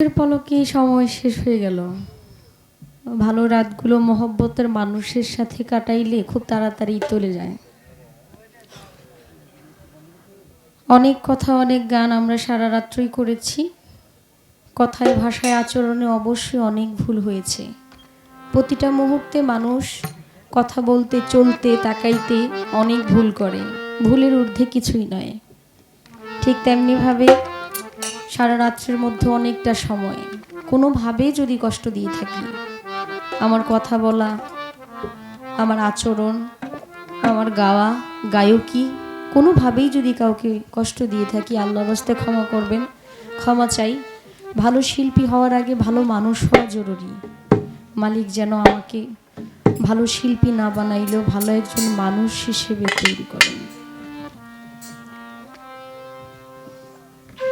পলকে সময় শেষ হয়ে গেল। ভালো রাতগুলো মহব্বতের মানুষের সাথে কাটাইলে খুব তাড়াতাড়ি চলে যায়। অনেক কথা, অনেক গান আমরা সারা রাত্রই করেছি। কথায়, ভাষায়, আচরণে অবশ্যই অনেক ভুল হয়েছে। প্রতিটা মুহূর্তে মানুষ কথা বলতে, চলতে, তাকাইতে অনেক ভুল করে। ভুলের ঊর্ধ্বে কিছুই নয়। ঠিক তেমনিভাবে সারা রাত্রের মধ্যে অনেকটা সময়। কোনোভাবে যদি কষ্ট দিয়ে থাকি। আমার কথা বলা, আমার আচরণ, আমার গাওয়া, গায়কী, কোনোভাবেই যদি কাউকে কষ্ট দিয়ে থাকি আল্লাহ বাস্তে ক্ষমা করবেন, ক্ষমা চাই। ভালো শিল্পী হওয়ার আগে ভালো মানুষ হওয়া জরুরি। মালিক যেন আমাকে ভালো শিল্পী না বানাইলেও ভালো একজন মানুষ হিসেবে তৈরি করেন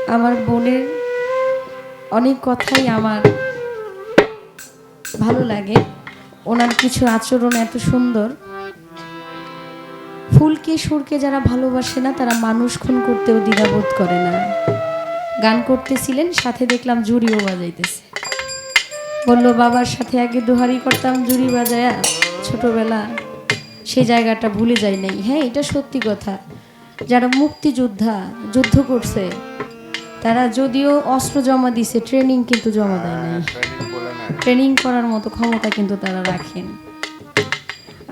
আমার বোনের অনেক কথাই আমার ভালো লাগে। ওনার কিছু আচরণ এত সুন্দর। ফুলকে, সুরকে যারা ভালোবাসে না, তারা মানুষ খুন করতেও দ্বিধাবোধ করে না। গান করতেছিলেন, সাথে দেখলাম জুড়িও বাজাইতেছে। বলল, বাবার সাথে আগে দোহারি করতাম, জুড়ি বাজায়া ছোটবেলা সে জায়গাটা ভুলে যাই নাই। হ্যাঁ এটা সত্যি কথা। যারা মুক্তিযোদ্ধা, যুদ্ধ করছে তারা যদিও অস্ত্র জমা দিছে ট্রেনিং কিন্তু জমা দেয় নাই। ট্রেনিং করার মতো ক্ষমতা কিন্তু তারা রাখেন।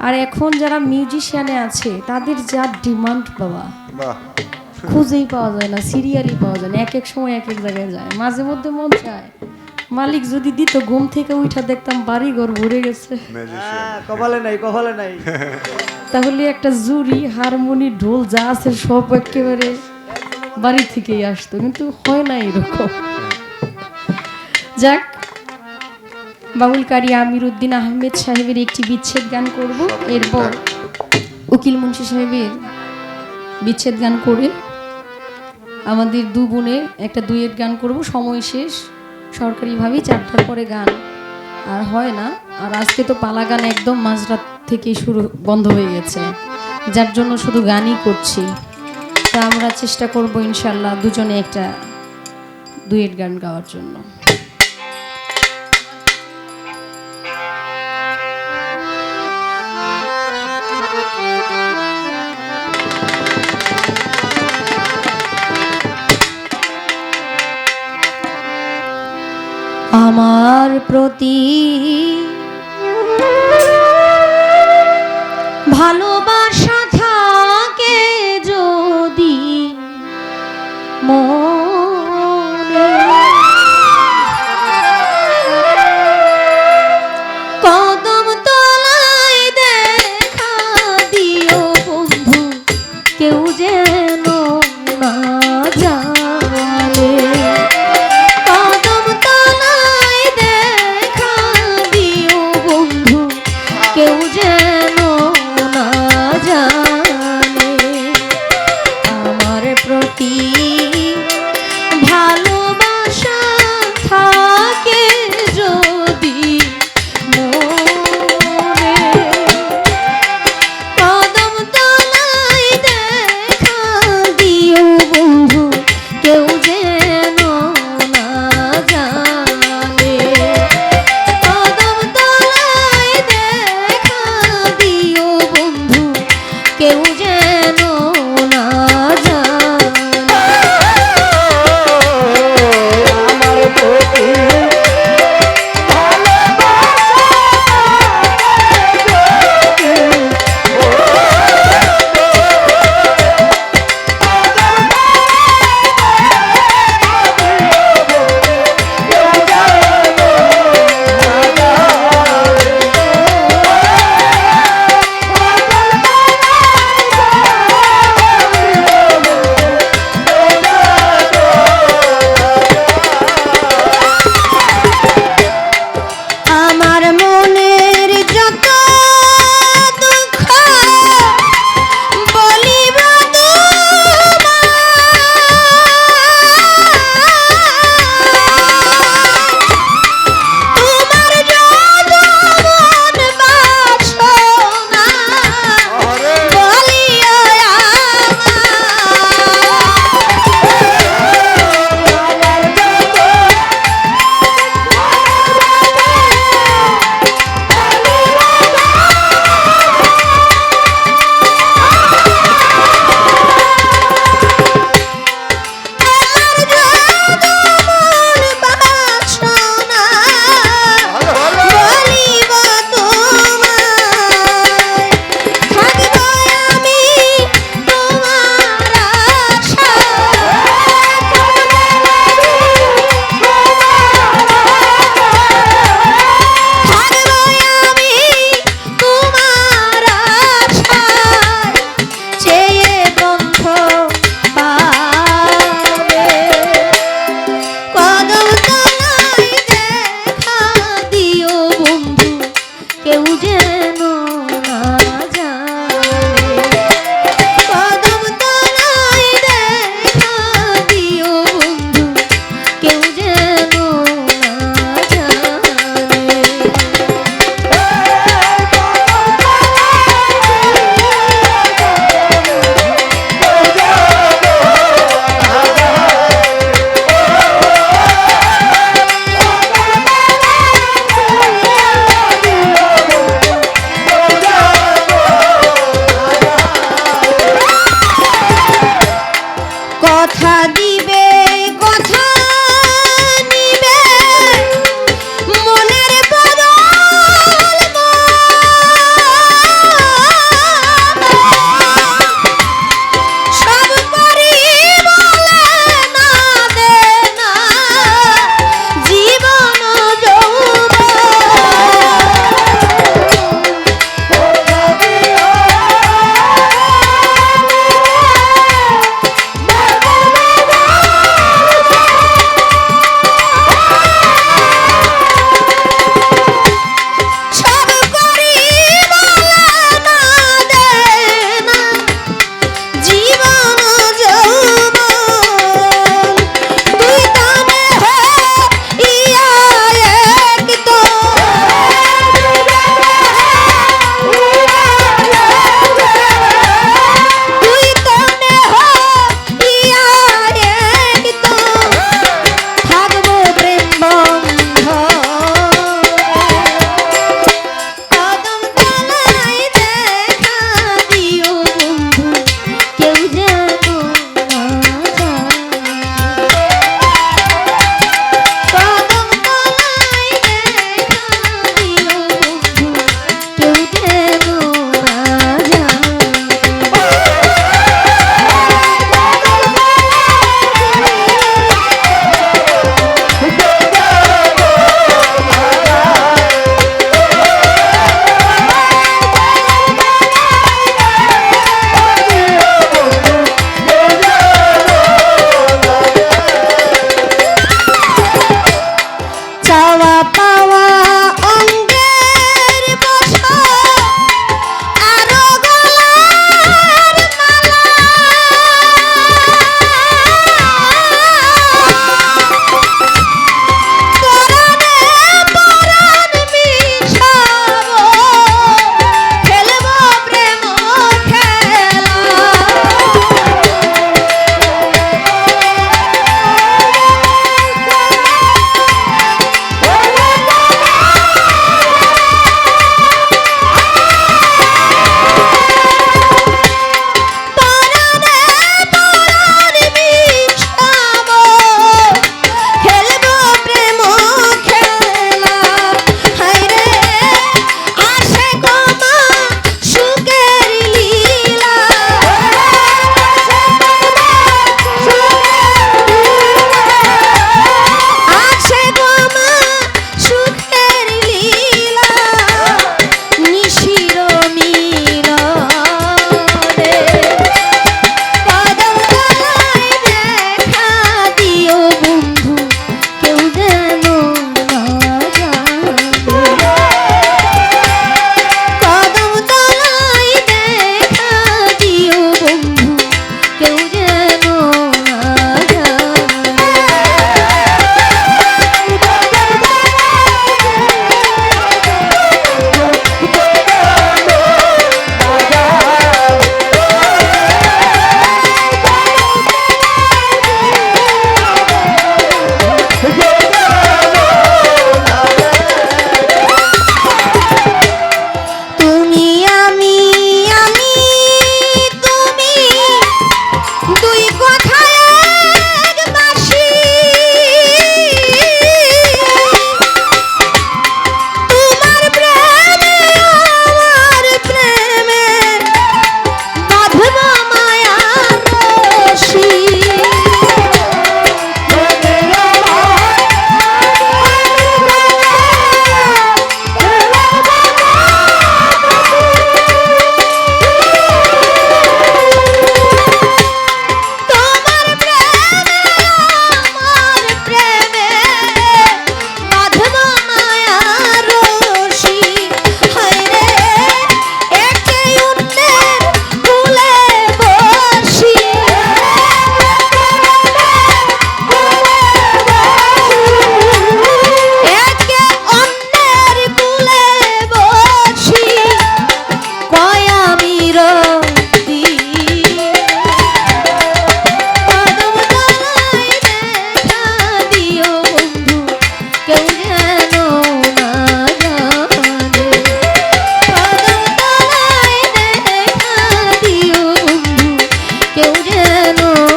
আর এখন যারা মিউজিশিয়ানে আছে তাদের যা ডিমান্ড পাওয়া খুঁজেই পাওয়া যায় না সিরিয়ালি পাওয়া যায় না এক এক সময় এক এক জায়গায় যায়। মাঝে মধ্যে মন চায় মালিক যদি দিত ঘুম থেকে উঠা দেখতাম বাড়ি ঘর ভরে গেছে। হ্যাঁ, কপালে নাই কপালে নাই। তাহলে একটা জুরি হারমোনি ঢোল যা আছে সব একেবারে বাড়ি থেকেই আসতো, কিন্তু হয় না এরকম। যাক, বাউল কারি আমির উদ্দিন আহমেদ সাহেবের একটি বিচ্ছেদ গান করব। এরপর উকিল মুন্সি সাহেবের বিচ্ছেদ গান করে আমাদের দু বোনের একটা দুয়ের গান করব। সময় শেষ, সরকারিভাবেই চারটার পরে গান। আর হয় না, আর আজকে তো পালা গান একদম মাঝরাত থেকে শুরু, বন্ধ হয়ে গেছে। যার জন্য শুধু গানই করছি। তা আমরা চেষ্টা করব ইনশাল্লাহ দুজনে একটা দুয়েট গান গাওয়ার জন্য। আমার প্রতি ভালো কেন